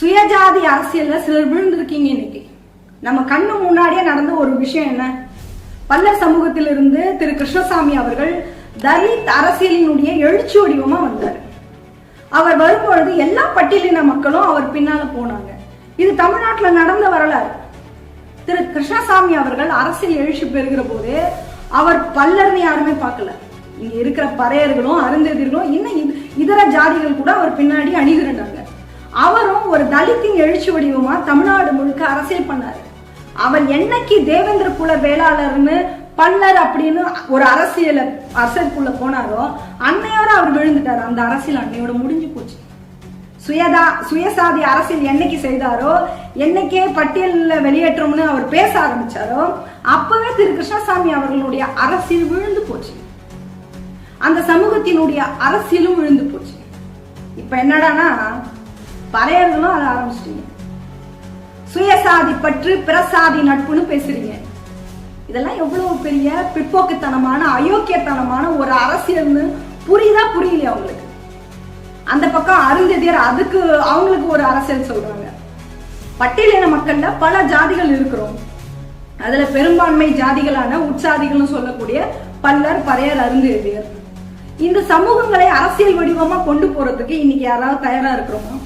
சுயஜாதி அரசியல்ல சிலர் விழுந்திருக்கீங்க இன்னைக்கு. நம்ம கண்ணு முன்னாடியே நடந்த ஒரு விஷயம் என்ன? பல்லர் சமூகத்திலிருந்து திரு கிருஷ்ணசாமி அவர்கள் தலித் அரசியலினுடைய எழுச்சி வடிவமா வந்தார். அவர் வரும்பொழுது எல்லா பட்டியலின மக்களும் அவர் பின்னால போனாங்க. இது தமிழ்நாட்டில் நடந்த வரலாறு. திரு கிருஷ்ணசாமி அவர்கள் அரசியல் எழுச்சி பெறுகிற போது அவர் பல்லர்னு யாருமே பார்க்கல. இங்க இருக்கிற பறையர்களும் அருந்ததிர்களும் இன்னும் இதர ஜாதிகள் கூட அவர் பின்னாடி அணிதிரண்டாங்க. அவரும் ஒரு தலித்தின் எழுச்சி வடிவமா தமிழ்நாடு முழுக்க அரசியல் பண்ணாரு. அவர் என்னைக்கு தேவேந்திர குல வேளாளர்னு பல்லர் அப்படின்னு ஒரு அரசியல அரசியலுக்குள்ள போனாரோ அன்னையோட அவர் விழுந்துட்டார். அந்த அரசியல் அன்னையோட முடிஞ்சு போச்சு. சுயதா சுயசாதி அரசியல் என்னைக்கு செய்தாரோ என்னைக்கே பட்டியலில் வெளியேற்றோம்னு அவர் பேச ஆரம்பிச்சாரோ அப்பவே திரு கிருஷ்ணசாமி அவர்களுடைய அரசியல் விழுந்து போச்சு. அந்த சமூகத்தினுடைய அரசியலும் விழுந்து போச்சு. இப்ப என்னடானா பறையர்களும் அதை ஆரம்பிச்சிட்டீங்க. சுயசாதி பற்று பிரசாதி நட்புன்னு பேசுறீங்க. இதெல்லாம் எவ்வளவு பெரிய பிற்போக்குத்தனமான அயோக்கியத்தனமான ஒரு அரசியல்னு புரியுதா புரியலையா அவங்களுக்கு அந்த பக்கம் அருந்ததியர் அதுக்கு அவங்களுக்கு ஒரு அரசியல் சொல்றாங்க. பட்டியலின மக்கள்ல பல ஜாதிகள் இருக்கிறோம். அதுல பெரும்பான்மை ஜாதிகளான உற்சாதிகள்னு சொல்லக்கூடிய பல்லர் பறையர் அருந்ததியர். இந்த சமூகங்களை அரசியல் வடிவமா கொண்டு போறதுக்கு இன்னைக்கு யாராவது தயாரா இருக்கிறோமா?